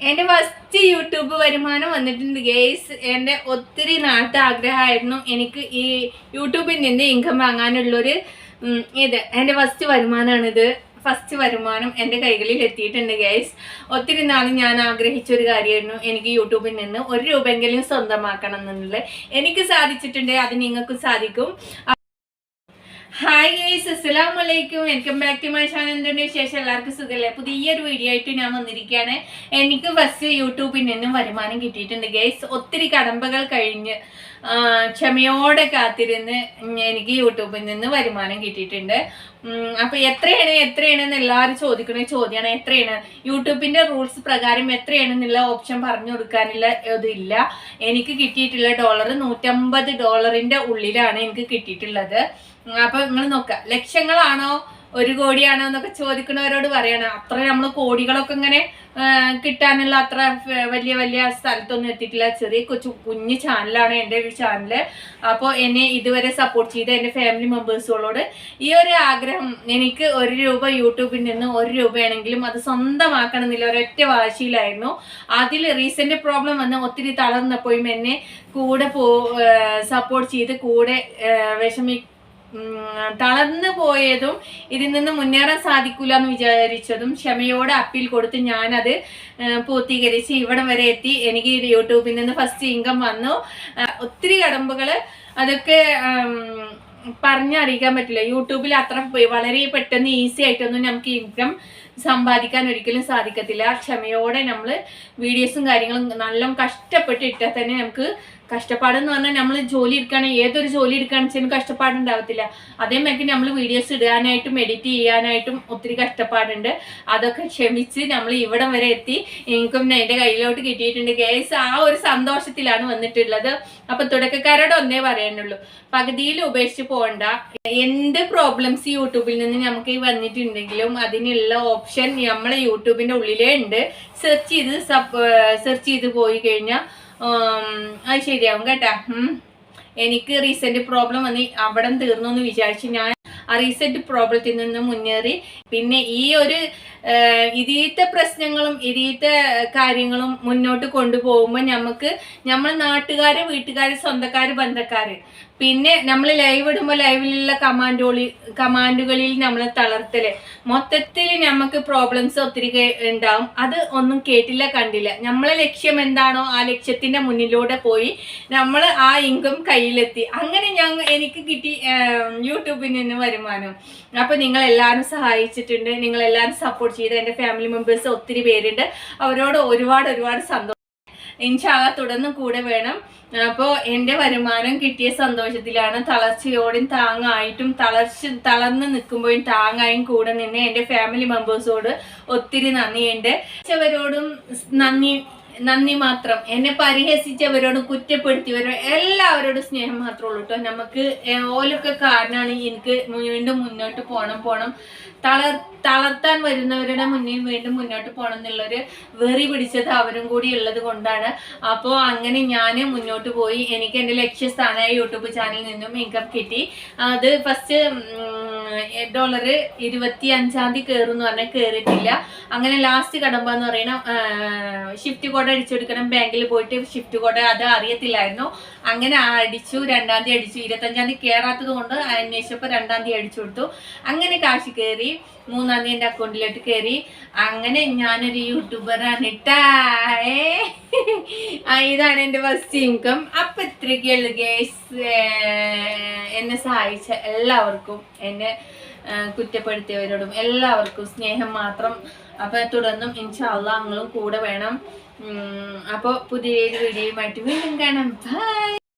എന്റെ first YouTube വരുമാനം വന്നിട്ടുണ്ട് ഗേസ് എന്റെ ഒത്തിരി നാളത്തെ ആഗ്രഹമായിരുന്നു എനിക്ക് ഈ യൂട്യൂബിൽ നിന്ന് ഇൻകം വാങ്ങാനുള്ളൊരു ഇത്. എന്റെ ഫസ്റ്റ് വരുമാനമാണിത് ഫസ്റ്റ് വരുമാനം എന്റെ കൈകളിൽ എത്തിയിട്ടുണ്ട് ഗൈസ് ഒത്തിരി നാൾ ഞാൻ ആഗ്രഹിച്ച ഒരു കാര്യമായിരുന്നു. എനിക്ക് യൂട്യൂബിൽ നിന്ന് ഒരു രൂപയെങ്കിലും സ്വന്തമാക്കണം എന്നുള്ളത് എനിക്ക് സാധിച്ചിട്ടുണ്ട് അത് നിങ്ങൾക്കും സാധിക്കും. ഹായ് ഗൈസ് അസ്സലാം വലൈക്കും welcome back to my channel എന്തുണ്ട് വിശേഷം? എല്ലാവർക്കും സുഖമല്ലേ പുതിയൊരു വീഡിയോ ആയിട്ട് ഞാൻ വന്നിരിക്കുകയാണ്. എനിക്ക് ഫസ്റ്റ് യൂട്യൂബിൽ നിന്നും വരുമാനം കിട്ടിയിട്ടുണ്ട് ഗൈസ് ഒത്തിരി കടമ്പകൾ കഴിഞ്ഞ് ക്ഷമയോടെ കാത്തിരുന്ന് എനിക്ക് യൂട്യൂബിൽ നിന്ന് വരുമാനം കിട്ടിയിട്ടുണ്ട്. അപ്പോൾ അപ്പൊ എത്രയാണ് എന്ന് എല്ലാവരും ചോദിക്കുന്ന ചോദ്യമാണ്. എത്രയാണ്? യൂട്യൂബിന്റെ റൂൾസ് പ്രകാരം എത്രയാണെന്നുള്ള ഓപ്ഷൻ പറഞ്ഞു കൊടുക്കാനുള്ള ഇതില്ല. എനിക്ക് കിട്ടിയിട്ടുള്ള ഡോളർ നൂറ്റമ്പത് ഡോളറിന്റെ ഉള്ളിലാണ് എനിക്ക് കിട്ടിയിട്ടുള്ളത്. അപ്പൊ നിങ്ങൾ നോക്ക. ലക്ഷങ്ങളാണോ? ഒരു കോടിയാണോ എന്നൊക്കെ ചോദിക്കുന്നവരോട് പറയണം. അത്ര നമ്മൾ കോടികളൊക്കെ ഇങ്ങനെ കിട്ടാനുള്ള അത്ര വലിയ വലിയ സ്ഥലത്തൊന്നും എത്തിയിട്ടില്ല. ചെറിയ കൊച്ചു കുഞ്ഞു ചാനലാണ് എന്റെ ഒരു ചാനൽ അപ്പോൾ എന്നെ ഇതുവരെ സപ്പോർട്ട് ചെയ്ത എന്റെ ഫാമിലി മെമ്പേഴ്സുകളോട് ഈ ഒരു ആഗ്രഹം എനിക്ക് ഒരു രൂപ യൂട്യൂബിൽ നിന്ന് ഒരു രൂപയാണെങ്കിലും അത് സ്വന്തമാക്കണം എന്നില്ല ഒരൊറ്റ വാശിയിലായിരുന്നു. അതിൽ റീസെന്റ് പ്രോബ്ലം വന്ന് ഒത്തിരി തളർന്നപ്പോഴും എന്നെ കൂടെ പോ സപ്പോർട്ട് ചെയ്ത് കൂടെ വിഷമി തളർന്നു പോയതും ഇതിൽ നിന്ന് മുന്നേറാൻ സാധിക്കൂല എന്ന് വിചാരിച്ചതും ക്ഷമയോടെ അപ്പീൽ കൊടുത്ത് ഞാനത് പൂർത്തീകരിച്ച് ഇവിടം വരെ എത്തി. എനിക്ക് യൂട്യൂബിൽ നിന്ന് ഫസ്റ്റ് ഇൻകം വന്നു. ഒത്തിരി കടമ്പകൾ അതൊക്കെ പറഞ്ഞറിയിക്കാൻ പറ്റില്ല. യൂട്യൂബിൽ അത്ര വളരെ പെട്ടെന്ന് ഈസി ആയിട്ടൊന്നും നമുക്ക് ഇൻകം സമ്പാദിക്കാൻ ഒരിക്കലും സാധിക്കത്തില്ല. ക്ഷമയോടെ നമ്മൾ വീഡിയോസും കാര്യങ്ങളും നല്ല കഷ്ടപ്പെട്ട് ഇട്ടാൽ തന്നെ നമുക്ക് കഷ്ടപ്പാടെന്ന് പറഞ്ഞാൽ നമ്മൾ ജോലി എടുക്കുകയാണെങ്കിൽ ഏതൊരു ജോലി എടുക്കുകയാണെന്ന് വെച്ചാൽ കഷ്ടപ്പാടുണ്ടാവത്തില്ല അതേമാതിരി നമ്മൾ വീഡിയോസ് ഇടാനായിട്ടും എഡിറ്റ് ചെയ്യാനായിട്ടും ഒത്തിരി കഷ്ടപ്പാടുണ്ട്. അതൊക്കെ ക്ഷമിച്ച് നമ്മൾ ഇവിടം വരെ എത്തി. ഇൻകം എന്റെ കയ്യിലോട്ട് കിട്ടിയിട്ടുണ്ട്. കേസ് ആ ഒരു സന്തോഷത്തിലാണ് വന്നിട്ടുള്ളത്. അപ്പൊ തുടക്കക്കാരോട് ഒന്നേ പറയാനുള്ളൂ. പകുതിയിൽ ഉപേക്ഷിച്ച് പോകണ്ട. എന്ത് പ്രോബ്ലംസ് യൂട്യൂബിൽ നിന്ന് നമുക്ക് വന്നിട്ടുണ്ടെങ്കിലും അതിനുള്ള ഓപ്ഷൻ നമ്മളെ യൂട്യൂബിന്റെ ഉള്ളിലേ ഉണ്ട്. സെർച്ച് ചെയ്ത് സെർച്ച് ചെയ്ത് പോയി കഴിഞ്ഞാൽ അത് ശരിയാവും കേട്ടാ. എനിക്ക് റീസെന്റ് പ്രോബ്ലം വന്ന് അവിടെ തീർന്നു എന്ന് വിചാരിച്ച് ഞാൻ ആ റീസെന്റ് പ്രോബ്ലത്തിൽ നിന്ന് മുന്നേറി. പിന്നെ ഈ ഒരു ഇതീത്തെ പ്രശ്നങ്ങളും ഇതീത്ത കാര്യങ്ങളും മുന്നോട്ട് കൊണ്ടുപോകുമ്പോൾ നമുക്ക് നമ്മൾ നാട്ടുകാർ വീട്ടുകാർ സ്വന്തക്കാർ ബന്ധക്കാർ പിന്നെ നമ്മൾ ലൈവ് ഇടുമ്പോൾ ലൈവിലുള്ള കമാൻഡോളി കമാൻഡുകളിൽ നമ്മൾ തളർത്തൽ. മൊത്തത്തിൽ നമുക്ക് പ്രോബ്ലംസ് ഒത്തിരി ഉണ്ടാവും അത് ഒന്നും കേട്ടില്ല കണ്ടില്ല. നമ്മളെ ലക്ഷ്യം എന്താണോ ആ ലക്ഷ്യത്തിന്റെ മുന്നിലൂടെ പോയി നമ്മൾ ആ ഇൻകം കയ്യിലെത്തി. അങ്ങനെ ഞങ്ങൾ എനിക്ക് കിട്ടി യൂട്യൂബിൽ നിന്ന് വരുമാനം. അപ്പൊ നിങ്ങൾ എല്ലാവരും സഹായിച്ചിട്ടുണ്ട്. നിങ്ങൾ എല്ലാവരും സപ്പോർട്ട് ചെയ്ത് എന്റെ ഫാമിലി മെമ്പേഴ്സ് ഒത്തിരി പേരുണ്ട്. അവരോട് ഒരുപാട് ഒരുപാട് സന്തോഷം. ഇൻഷാല്ല തുടർന്നും കൂടെ വേണം. അപ്പോൾ എന്റെ വരുമാനം കിട്ടിയ സന്തോഷത്തിലാണ് തളർച്ചയോടും താങ്ങായിട്ടും തളർച്ച തളർന്ന് നിൽക്കുമ്പോഴും താങ്ങായും കൂടെ നിന്ന് എന്റെ ഫാമിലി മെമ്പേഴ്സോട് ഒത്തിരി നന്ദിയുണ്ട്. അവരോടും നന്ദി നന്ദി മാത്രം. എന്നെ പരിഹസിച്ചവരോടും കുറ്റപ്പെടുത്തിയവരോ എല്ലാവരോടും സ്നേഹം മാത്രമേ ഉള്ളൂ കേട്ടോ നമുക്ക് ഓലൊക്കെ കാരണമാണ് എനിക്ക് വീണ്ടും മുന്നോട്ട് പോകണം പോകണം തള തളർത്താൻ വരുന്നവരുടെ മുന്നിൽ വീണ്ടും മുന്നോട്ട് പോകണം എന്നുള്ളൊരു വെറി പിടിച്ചത് അവരും കൂടി ഉള്ളത് കൊണ്ടാണ്. അപ്പോൾ അങ്ങനെ ഞാൻ മുന്നോട്ട് പോയി. എനിക്ക് എന്റെ ലക്ഷ്യസ്ഥാനമായ യൂട്യൂബ് ചാനലിൽ നിന്നും ഇൻകം കിട്ടി. അത് ഫസ്റ്റ് ഡോളർ ഇരുപത്തി അഞ്ചാം തീയതി കയറും പറഞ്ഞാൽ കയറിയിട്ടില്ല അങ്ങനെ ലാസ്റ്റ് കടമ്പ എന്ന് പറയുന്ന ഷിഫ്റ്റ് കോഡ് അടിച്ചെടുക്കണം ബാങ്കിൽ പോയിട്ട് ഷിഫ്റ്റ് കോഡ് അത് അറിയത്തില്ലായിരുന്നു. അങ്ങനെ അടിച്ചു രണ്ടാം തീയതി അടിച്ചു. ഇരുപത്തഞ്ചാം തീയതി കയറാത്തത് കൊണ്ട് അന്വേഷിച്ചപ്പോൾ രണ്ടാം തീയതി അടിച്ചു കൊടുത്തു. അങ്ങനെ കാശ് കയറി മൂന്നാം തീയതി എന്റെ അക്കൗണ്ടിലോട്ട് കയറി. അങ്ങനെ ഞാനൊരു യൂട്യൂബറാണ് ട്ടാ. ഏ. ഇതാണ് എന്റെ ഫസ്റ്റ് ഇൻകം അപ്പം ഇത്രയ്ക്കുള്ളു ഗേസ് എന്നെ സഹായിച്ച എല്ലാവർക്കും എന്നെ കുറ്റപ്പെടുത്തിയവരോടും എല്ലാവർക്കും സ്നേഹം മാത്രം. അപ്പം തുടർന്നും ഇൻഷാല്ല നിങ്ങളും കൂടെ വേണം. അപ്പോൾ പുതിയൊരു വീഡിയോയുമായിട്ട് വീണ്ടും കാണാം. ബൈ